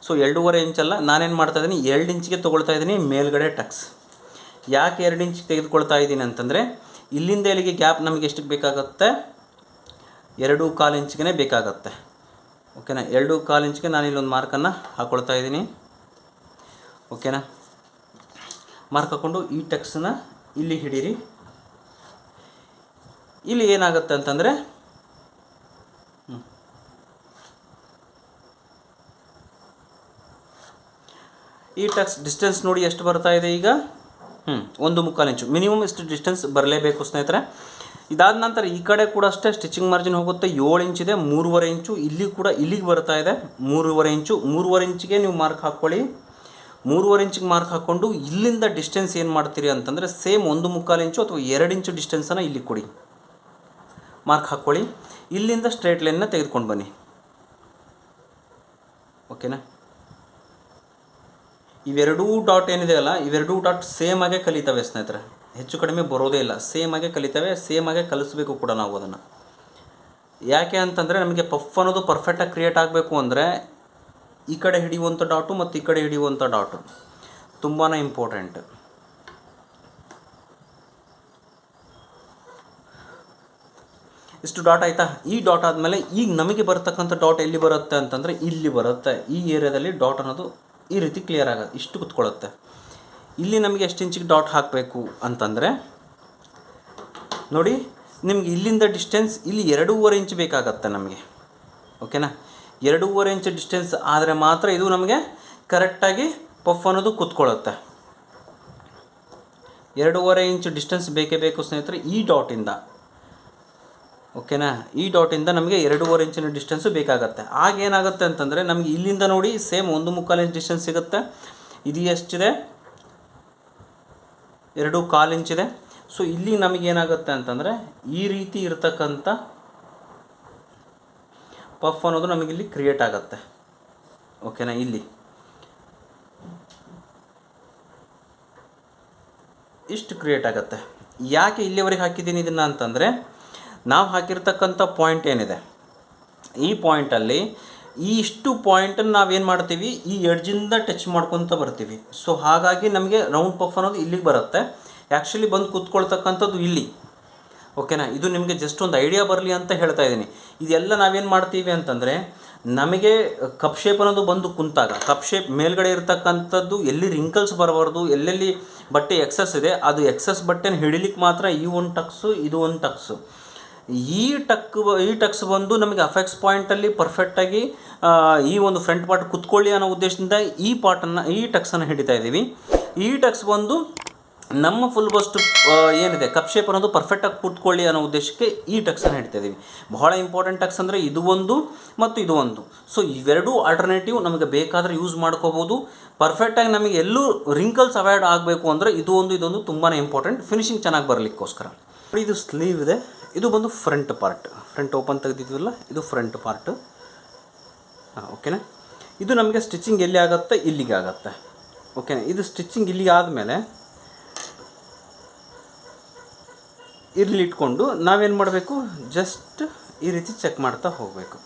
ಸೊ ಎರಡೂವರೆ ಇಂಚಲ್ಲ ನಾನೇನು ಮಾಡ್ತಾ ಇದ್ದೀನಿ? ಎರಡು ಇಂಚಿಗೆ ತೊಗೊಳ್ತಾ ಇದ್ದೀನಿ ಮೇಲ್ಗಡೆ ಟಕ್ಸ್ ಯಾಕೆ ಎರಡು ಇಂಚ್ ತೆಗೆದುಕೊಳ್ತಾ ಇದ್ದೀನಿ ಅಂತಂದರೆ, ಇಲ್ಲಿಂದ ಇಲ್ಲಿಗೆ ಗ್ಯಾಪ್ ನಮಗೆ ಎಷ್ಟಕ್ಕೆ ಬೇಕಾಗುತ್ತೆ? ಎರಡು ಕಾಲು ಇಂಚ್ಗೆ ಬೇಕಾಗತ್ತೆ. ಓಕೆನಾ ಎರಡು ಕಾಲು ಇಂಚ್ಗೆ ನಾನು ಇಲ್ಲೊಂದು ಮಾರ್ಕನ್ನು ಹಾಕ್ಕೊಳ್ತಾ ಇದ್ದೀನಿ. ಓಕೆನಾ ಮಾರ್ಕ್ ಹಾಕ್ಕೊಂಡು ಈ ಟೆಕ್ಸನ್ನ ಇಲ್ಲಿ ಹಿಡೀರಿ. ಇಲ್ಲಿ ಏನಾಗುತ್ತೆ ಅಂತಂದರೆ ಈ ಟಕ್ಸ್ ಡಿಸ್ಟೆನ್ಸ್ ನೋಡಿ ಎಷ್ಟು ಬರ್ತಾ ಇದೆ ಈಗ? ಹ್ಞೂ ಒಂದು ಮುಕ್ಕಾಲು ಇಂಚು ಮಿನಿಮಮ್ ಇಷ್ಟು ಡಿಸ್ಟೆನ್ಸ್ ಬರಲೇಬೇಕು ಸ್ನೇಹಿತರೆ. ಇದಾದ ನಂತರ ಈ ಕಡೆ ಕೂಡ ಅಷ್ಟೇ ಸ್ಟಿಚಿಂಗ್ ಮಾರ್ಜಿನ್ ಹೋಗುತ್ತೆ. ಏಳು ಇಂಚಿದೆ ಮೂರುವರೆ ಇಂಚು ಇಲ್ಲಿ ಕೂಡ ಇಲ್ಲಿಗೆ ಬರ್ತಾ ಇದೆ. ಮೂರುವರೆ ಇಂಚು ಮೂರುವರೆ ಇಂಚಿಗೆ ನೀವು ಮಾರ್ಕ್ ಹಾಕ್ಕೊಳ್ಳಿ ಮೂರುವರೆ ಇಂಚಿಗೆ ಮಾರ್ಕ್ ಹಾಕ್ಕೊಂಡು ಇಲ್ಲಿಂದ ಡಿಸ್ಟೆನ್ಸ್ ಏನು ಮಾಡ್ತೀರಿ ಅಂತಂದರೆ ಸೇಮ್ ಒಂದು ಮುಕ್ಕಾಲು ಇಂಚು ಅಥವಾ ಎರಡು ಇಂಚು ಡಿಸ್ಟೆನ್ಸನ್ನು ಇಲ್ಲಿ ಕೊಡಿ. ಮಾರ್ಕ್ ಹಾಕ್ಕೊಳ್ಳಿ ಇಲ್ಲಿಂದ ಸ್ಟ್ರೇಟ್ ಲೈನ್ನ ತೆಗೆದುಕೊಂಡು ಬನ್ನಿ. ಓಕೆನಾ ಇವೆರಡೂ ಡಾಟ್ ಏನಿದೆ ಅಲ್ಲ, ಇವೆರಡೂ ಡಾಟ್ ಸೇಮ್ ಆಗೇ ಕಲಿತವೆ ಸ್ನೇಹಿತರೆ. ಹೆಚ್ಚು ಕಡಿಮೆ ಬರೋದೇ ಇಲ್ಲ. ಸೇಮ್ ಆಗೇ ಕಲಿತವೆ, ಸೇಮ್ ಆಗೇ ಕಲಿಸಬೇಕು ಕೂಡ ನಾವು ಅದನ್ನು. ಯಾಕೆ ಅಂತಂದರೆ ನಮಗೆ ಪಫ್ ಅನ್ನೋದು ಪರ್ಫೆಕ್ಟಾಗಿ ಕ್ರಿಯೇಟ್ ಆಗಬೇಕು ಅಂದರೆ ಈ ಕಡೆ ಹಿಡಿಯುವಂಥ ಡಾಟು ಮತ್ತು ಈ ಕಡೆ ಹಿಡಿಯುವಂಥ ಡಾಟು. ತುಂಬಾ ಇಂಪಾರ್ಟೆಂಟ್ ಇಷ್ಟು ಡಾಟ್ ಆಯಿತಾ? ಈ ಡಾಟ್ ಆದಮೇಲೆ ಈಗ ನಮಗೆ ಬರತಕ್ಕಂಥ ಡಾಟ್ ಎಲ್ಲಿ ಬರುತ್ತೆ ಅಂತಂದರೆ ಇಲ್ಲಿ ಬರುತ್ತೆ. ಈ ಏರಿಯಾದಲ್ಲಿ ಡಾಟ್ ಅನ್ನೋದು ಈ ರೀತಿ ಕ್ಲಿಯರ್ ಆಗೋದು ಇಷ್ಟು ಕುತ್ಕೊಳ್ಳುತ್ತೆ. ಇಲ್ಲಿ ನಮಗೆ ಎಷ್ಟು ಇಂಚಿಗೆ ಡಾಟ್ ಹಾಕಬೇಕು ಅಂತಂದರೆ, ನೋಡಿ, ನಿಮ್ಗೆ ಇಲ್ಲಿಂದ ಡಿಸ್ಟೆನ್ಸ್ ಇಲ್ಲಿ ಎರಡೂವರೆ ಇಂಚ್ ಬೇಕಾಗತ್ತೆ ನಮಗೆ. ಓಕೆನಾ ಎರಡೂವರೆ ಇಂಚ್ ಡಿಸ್ಟೆನ್ಸ್ ಆದರೆ ಮಾತ್ರ ಇದು ನಮಗೆ ಕರೆಕ್ಟಾಗಿ ಪಫ್ ಅನ್ನೋದು ಕುತ್ಕೊಳ್ಳುತ್ತೆ. ಎರಡೂವರೆ ಇಂಚ್ ಡಿಸ್ಟೆನ್ಸ್ ಬೇಕೇ ಬೇಕು ಸ್ನೇಹಿತರೆ ಈ ಡಾಟಿಂದ ಓಕೆನಾ? ಈ ಡಾಟಿಂದ ನಮಗೆ ಎರಡೂವರೆ ಇಂಚಿನ ಡಿಸ್ಟೆನ್ಸು ಬೇಕಾಗತ್ತೆ. ಆಗ ಏನಾಗುತ್ತೆ ಅಂತಂದರೆ ನಮಗೆ ಇಲ್ಲಿಂದ ನೋಡಿ ಸೇಮ್ ಒಂದು ಮುಕ್ಕಾಲು ಇಂಚ್ ಡಿಸ್ಟೆನ್ಸ್ ಸಿಗುತ್ತೆ. ಇದು ಎಷ್ಟಿದೆ? ಎರಡು ಕಾಲು ಇಂಚಿದೆ ಸೊ ಇಲ್ಲಿ ನಮಗೇನಾಗುತ್ತೆ ಅಂತಂದರೆ ಈ ರೀತಿ ಇರತಕ್ಕಂಥ ಪಫ್ ಅನ್ನೋದು ನಮಗಿಲ್ಲಿ ಕ್ರಿಯೇಟ್ ಆಗುತ್ತೆ. ಓಕೆನಾ? ಇಲ್ಲಿ. ಇಷ್ಟು ಕ್ರಿಯೇಟ್ ಆಗುತ್ತೆ. ಯಾಕೆ ಇಲ್ಲಿವರೆಗೆ ಹಾಕಿದ್ದೀನಿ ಇದನ್ನು ಅಂತಂದರೆ ನಾವು ಹಾಕಿರ್ತಕ್ಕಂಥ ಪಾಯಿಂಟ್ ಏನಿದೆ? ಈ ಪಾಯಿಂಟಲ್ಲಿ ಈ ಇಷ್ಟು ಪಾಯಿಂಟನ್ನು ನಾವೇನು ಮಾಡ್ತೀವಿ? ಈ ಎಡ್ಜಿಂದ ಟಚ್ ಮಾಡ್ಕೊತ ಬರ್ತೀವಿ. ಸೊ ಹಾಗಾಗಿ ನಮಗೆ ರೌಂಡ್ ಪಫ್ ಅನ್ನೋದು ಇಲ್ಲಿಗೆ ಬರುತ್ತೆ. ಆ್ಯಕ್ಚುಲಿ ಬಂದು ಕೂತ್ಕೊಳ್ತಕ್ಕಂಥದ್ದು ಇಲ್ಲಿ. ಓಕೆನಾ ಇದು ನಿಮಗೆ ಜಸ್ಟ್ ಒಂದು ಐಡಿಯಾ ಬರಲಿ ಅಂತ ಹೇಳ್ತಾ ಇದ್ದೀನಿ. ಇದೆಲ್ಲ ನಾವೇನು ಮಾಡ್ತೀವಿ ಅಂತಂದರೆ, ನಮಗೆ ಕಪ್ ಶೇಪ್ ಅನ್ನೋದು ಬಂದು ಕುಂತಾಗ ಕಪ್ ಶೇಪ್ ಮೇಲ್ಗಡೆ ಇರತಕ್ಕಂಥದ್ದು ಎಲ್ಲಿ ರಿಂಕಲ್ಸ್ ಬರಬಾರ್ದು, ಎಲ್ಲೆಲ್ಲಿ ಬಟ್ಟೆ ಎಕ್ಸಸ್ ಇದೆ, ಅದು ಎಕ್ಸಸ್ ಬಟ್ಟೆನ ಹಿಡಿಲಿಕ್ಕೆ ಮಾತ್ರ ಈ ಒಂದು ಟಕ್ಸು ಇದು ಒಂದು ಟಕ್ಸು ಈ ಟಕ್ ಈ ಟಕ್ಸ್ ಬಂದು ನಮಗೆ ಅಫೆಕ್ಸ್ ಪಾಯಿಂಟಲ್ಲಿ ಪರ್ಫೆಕ್ಟಾಗಿ ಈ ಒಂದು ಫ್ರಂಟ್ ಪಾರ್ಟ್ ಕುತ್ಕೊಳ್ಳಿ ಅನ್ನೋ ಉದ್ದೇಶದಿಂದ ಈ ಪಾರ್ಟನ್ನು ಈ ಟಕ್ಸನ್ನು ಹಿಡಿತಾ ಇದ್ದೀವಿ. ಈ ಟಕ್ಸ್ ಬಂದು ನಮ್ಮ ಫುಲ್ ಬಸ್ಟ್ ಏನಿದೆ ಕಪ್ ಶೇಪ್ ಅನ್ನೋದು ಪರ್ಫೆಕ್ಟಾಗಿ ಕೂತ್ಕೊಳ್ಳಿ ಅನ್ನೋ ಉದ್ದೇಶಕ್ಕೆ ಈ ಟಕ್ಸನ್ನು ಹಿಡಿತಾ ಇದ್ದೀವಿ. ಬಹಳ ಇಂಪಾರ್ಟೆಂಟ್ ಟಕ್ಸ್ ಅಂದರೆ ಇದು ಒಂದು ಮತ್ತು ಇದು ಒಂದು. ಸೊ ಇವೆರಡೂ ಆಲ್ಟರ್ನೇಟಿವ್ ನಮಗೆ ಬೇಕಾದರೆ ಯೂಸ್ ಮಾಡ್ಕೋಬೋದು. ಪರ್ಫೆಕ್ಟಾಗಿ ನಮಗೆ ಎಲ್ಲೂ ರಿಂಕಲ್ಸ್ ಅವಾಯ್ಡ್ ಆಗಬೇಕು ಅಂದರೆ ಇದು ಒಂದು ಇದೊಂದು ತುಂಬಾ ಇಂಪಾರ್ಟೆಂಟ್ ಫಿನಿಶಿಂಗ್ ಚೆನ್ನಾಗಿ ಬರಲಿಕ್ಕೋಸ್ಕರ. ಇದು ಸ್ಲೀವ್ ಇದೆ. ಇದು ಬಂದು ಫ್ರಂಟ್ ಪಾರ್ಟ್ ಫ್ರಂಟ್ ಓಪನ್ ತೆಗೆದಿದ್ವಲ್ಲ, ಇದು ಫ್ರಂಟ್ ಪಾರ್ಟ್ ಹಾಂ ಓಕೆನಾ ಇದು ನಮಗೆ ಸ್ಟಿಚಿಂಗ್ ಎಲ್ಲಿ ಆಗುತ್ತೆ, ಇಲ್ಲಿಗೆ ಆಗುತ್ತೆ. ಓಕೆನಾ ಇದು ಸ್ಟಿಚಿಂಗ್ ಇಲ್ಲಿಗೆ ಆದಮೇಲೆ ಇಲ್ಲಿ ಇಟ್ಕೊಂಡು ನಾವೇನು ಮಾಡಬೇಕು? ಜಸ್ಟ್ ಈ ರೀತಿ ಚೆಕ್ ಮಾಡ್ತಾ ಹೋಗಬೇಕು.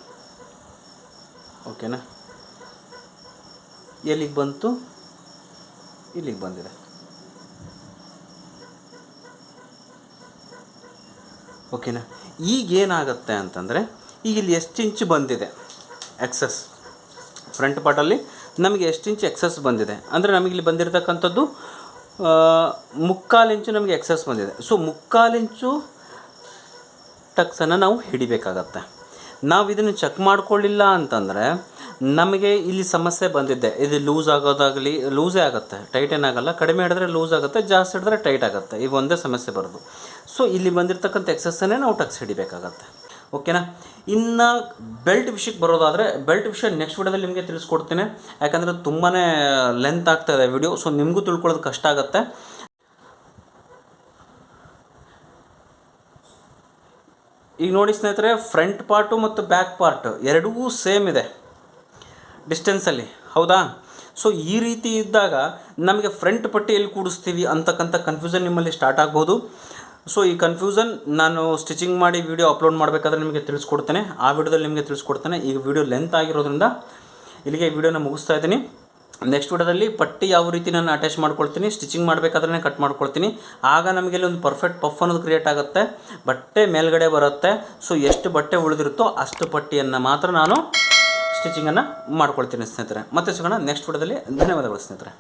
ಓಕೆನಾ ಎಲ್ಲಿಗೆ ಬಂತು? ಇಲ್ಲಿಗೆ ಬಂದಿದೆ. ಓಕೆನಾ? ಈಗ ಏನಾಗುತ್ತೆ ಅಂತಂದರೆ, ಈಗ ಇಲ್ಲಿ ಎಷ್ಟು ಇಂಚ್ ಬಂದಿದೆ? ಎಕ್ಸಸ್ ಫ್ರಂಟ್ ಪಾರ್ಟಲ್ಲಿ ನಮಗೆ ಎಷ್ಟು ಇಂಚ್ ಎಕ್ಸಸ್ ಬಂದಿದೆ? ಅಂದರೆ ನಮಗೆ ಇಲ್ಲಿ ಬಂದಿರತಕ್ಕಂಥದ್ದು ಮುಕ್ಕಾಲು ಇಂಚು ನಮಗೆ ಎಕ್ಸಸ್ ಬಂದಿದೆ. ಸೊ ಮುಕ್ಕಾಲು ಇಂಚು ಟಕ್ಸನ್ನು ನಾವು ಹಿಡಿಬೇಕಾಗತ್ತೆ. ನಾವು ಇದನ್ನು ಚೆಕ್ ಮಾಡಿಕೊಳ್ಳಿಲ್ಲ ಅಂತಂದರೆ ನಮಗೆ ಇಲ್ಲಿ ಸಮಸ್ಯೆ ಬಂದಿದ್ದೆ. ಇದು ಲೂಸ್ ಆಗೋದಾಗಲಿ ಲೂಸೇ ಆಗುತ್ತೆ. ಟೈಟ್ ಏನಾಗಲ್ಲ ಕಡಿಮೆ ಹಿಡಿದ್ರೆ ಲೂಸ್ ಆಗುತ್ತೆ. ಜಾಸ್ತಿ ಹಿಡಿದ್ರೆ ಟೈಟ್ ಆಗುತ್ತೆ. ಈಗ ಒಂದೇ ಸಮಸ್ಯೆ ಬರೋದು. ಸೊ ಇಲ್ಲಿ ಬಂದಿರತಕ್ಕಂಥ ಎಕ್ಸಸ್ಸನ್ನೇ ನಾವು ಟಕ್ಸ್ ಹಿಡಿಬೇಕಾಗತ್ತೆ. ಓಕೆನಾ ಇನ್ನು ಬೆಲ್ಟ್ ವಿಷಯಕ್ಕೆ ಬರೋದಾದರೆ ಬೆಲ್ಟ್ ವಿಷಯ ನೆಕ್ಸ್ಟ್ ವಿಡಿಯೋದಲ್ಲಿ ನಿಮಗೆ ತಿಳಿಸ್ಕೊಡ್ತೀನಿ. ಯಾಕಂದರೆ ತುಂಬಾ ಲೆಂತ್ ಆಗ್ತಾಯಿದೆ ವಿಡಿಯೋ ಸೊ ನಿಮಗೂ ತಿಳ್ಕೊಳ್ಳೋದು ಕಷ್ಟ ಆಗುತ್ತೆ. ಈಗ ನೋಡಿ ಸ್ನೇಹಿತರೆ ಫ್ರಂಟ್ ಪಾರ್ಟು ಮತ್ತು ಬ್ಯಾಕ್ ಪಾರ್ಟ್ ಎರಡೂ ಸೇಮ್ ಇದೆ. ಡಿಸ್ಟೆನ್ಸಲ್ಲಿ ಹೌದಾ? ಸೊ ಈ ರೀತಿ ಇದ್ದಾಗ ನಮಗೆ ಫ್ರಂಟ್ ಪಟ್ಟಿ ಎಲ್ಲಿ ಕೂಡಿಸ್ತೀವಿ ಅಂತಕ್ಕಂಥ ಕನ್ಫ್ಯೂಷನ್ ನಿಮ್ಮಲ್ಲಿ ಸ್ಟಾರ್ಟ್ ಆಗ್ಬೋದು. ಸೊ ಈ ಕನ್ಫ್ಯೂಷನ್ ನಾನು ಸ್ಟಿಚಿಂಗ್ ಮಾಡಿ ವೀಡಿಯೋ ಅಪ್ಲೋಡ್ ಮಾಡಬೇಕಾದ್ರೆ ನಿಮಗೆ ತಿಳಿಸ್ಕೊಡ್ತೇನೆ. ಆ ವಿಡಿಯೋದಲ್ಲಿ ನಿಮಗೆ ತಿಳಿಸ್ಕೊಡ್ತೇನೆ. ಈಗ ವಿಡಿಯೋ ಲೆಂತ್ ಆಗಿರೋದ್ರಿಂದ ಇಲ್ಲಿಗೆ ವಿಡಿಯೋನ ಮುಗಿಸ್ತಾ ಇದ್ದೀನಿ. ನೆಕ್ಸ್ಟ್ ವಿಡಿಯೋದಲ್ಲಿ ಪಟ್ಟಿ ಯಾವ ರೀತಿ ನಾನು ಅಟ್ಯಾಚ್ ಮಾಡ್ಕೊಳ್ತೀನಿ ಸ್ಟಿಚಿಂಗ್ ಮಾಡಬೇಕಾದ್ರೆ ಕಟ್ ಮಾಡ್ಕೊಳ್ತೀನಿ. ಆಗ ನಮಗೆ ಇಲ್ಲಿ ಒಂದು ಪರ್ಫೆಕ್ಟ್ ಪಫ್ ಅನ್ನೋದು ಕ್ರಿಯೇಟ್ ಆಗುತ್ತೆ. ಬಟ್ಟೆ ಮೇಲ್ಗಡೆ ಬರುತ್ತೆ. ಸೊ ಎಷ್ಟು ಬಟ್ಟೆ ಉಳಿದಿರುತ್ತೋ ಅಷ್ಟು ಪಟ್ಟಿಯನ್ನು ಮಾತ್ರ ನಾನು ಸ್ಟಿಚಿಂಗನ್ನು ಮಾಡ್ಕೊಳ್ತೀನಿ ಸ್ನೇಹಿತರೆ. ಮತ್ತೆ ಸಿಗೋಣ ನೆಕ್ಸ್ಟ್ ವಿಡಿಯೋದಲ್ಲಿ ಧನ್ಯವಾದಗಳು ಸ್ನೇಹಿತರೆ.